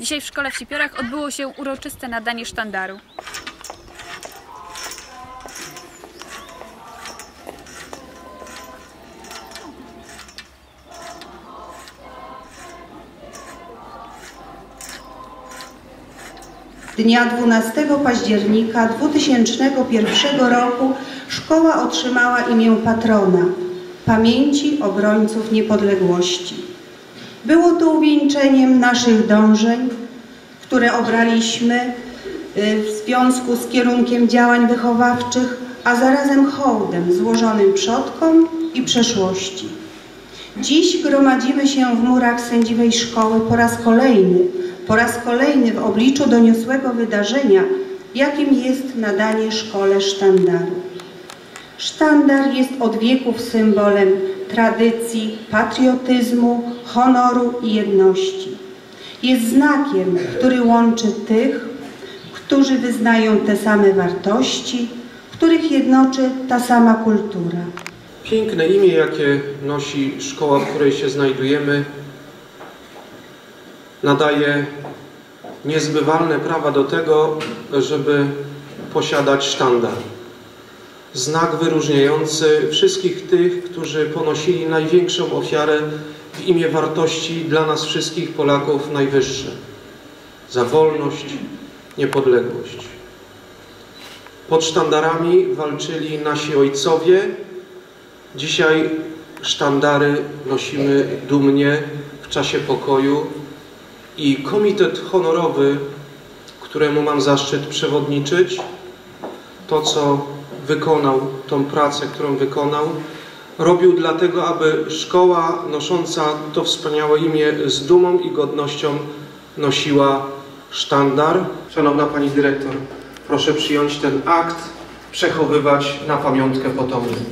Dzisiaj w szkole w Sipiorach odbyło się uroczyste nadanie sztandaru. Dnia 12 października 2001 roku szkoła otrzymała imię patrona pamięci obrońców niepodległości. Było to uwieńczeniem naszych dążeń, które obraliśmy y, w związku z kierunkiem działań wychowawczych, a zarazem hołdem złożonym przodkom i przeszłości. Dziś gromadzimy się w murach sędziwej szkoły po raz kolejny, po raz kolejny w obliczu doniosłego wydarzenia, jakim jest nadanie szkole sztandaru. Sztandar jest od wieków symbolem tradycji, patriotyzmu, honoru i jedności. Jest znakiem, który łączy tych, którzy wyznają te same wartości, których jednoczy ta sama kultura. Piękne imię, jakie nosi szkoła, w której się znajdujemy, nadaje niezbywalne prawa do tego, żeby posiadać sztandar. Znak wyróżniający wszystkich tych, którzy ponosili największą ofiarę w imię wartości dla nas wszystkich Polaków najwyższe. Za wolność, niepodległość. Pod sztandarami walczyli nasi ojcowie. Dzisiaj sztandary nosimy dumnie w czasie pokoju i komitet honorowy, któremu mam zaszczyt przewodniczyć, to co wykonał, tą pracę, którą wykonał, robił dlatego, aby szkoła nosząca to wspaniałe imię z dumą i godnością nosiła sztandar. Szanowna Pani Dyrektor, proszę przyjąć ten akt, przechowywać na pamiątkę potomnym.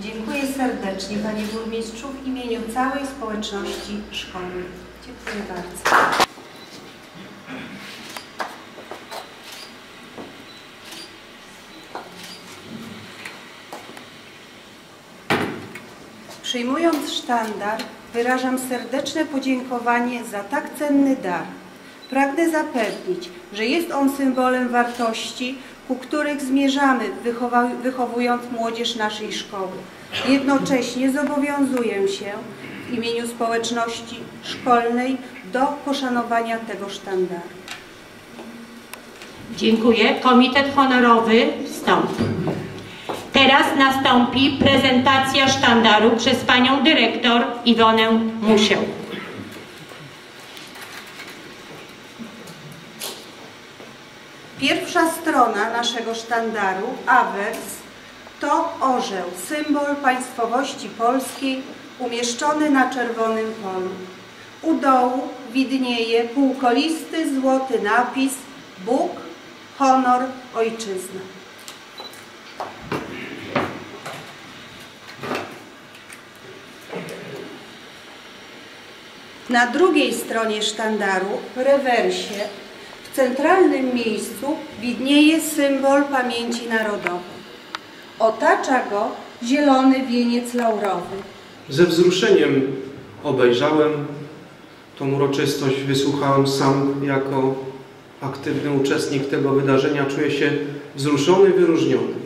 Dziękuję serdecznie Panie Burmistrzu w imieniu całej społeczności szkoły. Dziękuję bardzo. Przyjmując sztandar, wyrażam serdeczne podziękowanie za tak cenny dar. Pragnę zapewnić, że jest on symbolem wartości, ku których zmierzamy, wychowując młodzież naszej szkoły. Jednocześnie zobowiązuję się w imieniu społeczności szkolnej do poszanowania tego sztandaru. Dziękuję. Komitet honorowy wstąpi. Teraz nastąpi prezentacja sztandaru przez panią dyrektor Iwonę Musiał. Pierwsza strona naszego sztandaru, awers, to orzeł, symbol państwowości polskiej, umieszczony na czerwonym polu. U dołu widnieje półkolisty złoty napis Bóg, honor, ojczyzna. Na drugiej stronie sztandaru, w rewersie, w centralnym miejscu widnieje symbol pamięci narodowej. Otacza go zielony wieniec laurowy. Ze wzruszeniem obejrzałem tą uroczystość, wysłuchałem sam jako aktywny uczestnik tego wydarzenia. Czuję się wzruszony, wyróżniony.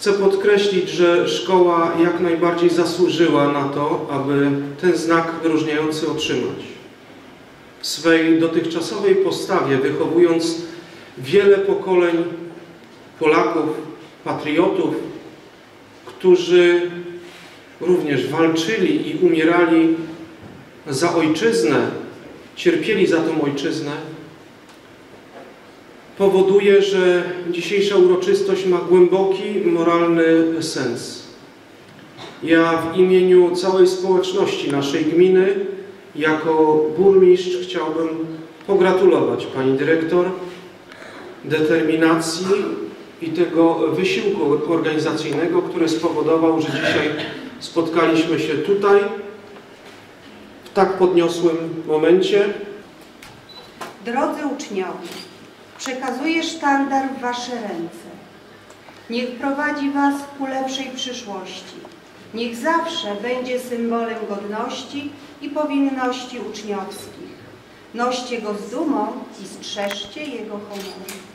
Chcę podkreślić, że szkoła jak najbardziej zasłużyła na to, aby ten znak wyróżniający otrzymać. W swej dotychczasowej postawie, wychowując wiele pokoleń Polaków, patriotów, którzy również walczyli i umierali za ojczyznę, cierpieli za tą ojczyznę, powoduje, że dzisiejsza uroczystość ma głęboki moralny sens. Ja w imieniu całej społeczności naszej gminy, jako burmistrz, chciałbym pogratulować Pani Dyrektor determinacji i tego wysiłku organizacyjnego, który spowodował, że dzisiaj spotkaliśmy się tutaj w tak podniosłym momencie. Drodzy uczniowie, przekazuję sztandar w Wasze ręce. Niech prowadzi Was ku lepszej przyszłości. Niech zawsze będzie symbolem godności i powinności uczniowskich. Noście go z dumą i strzeżcie jego honoru.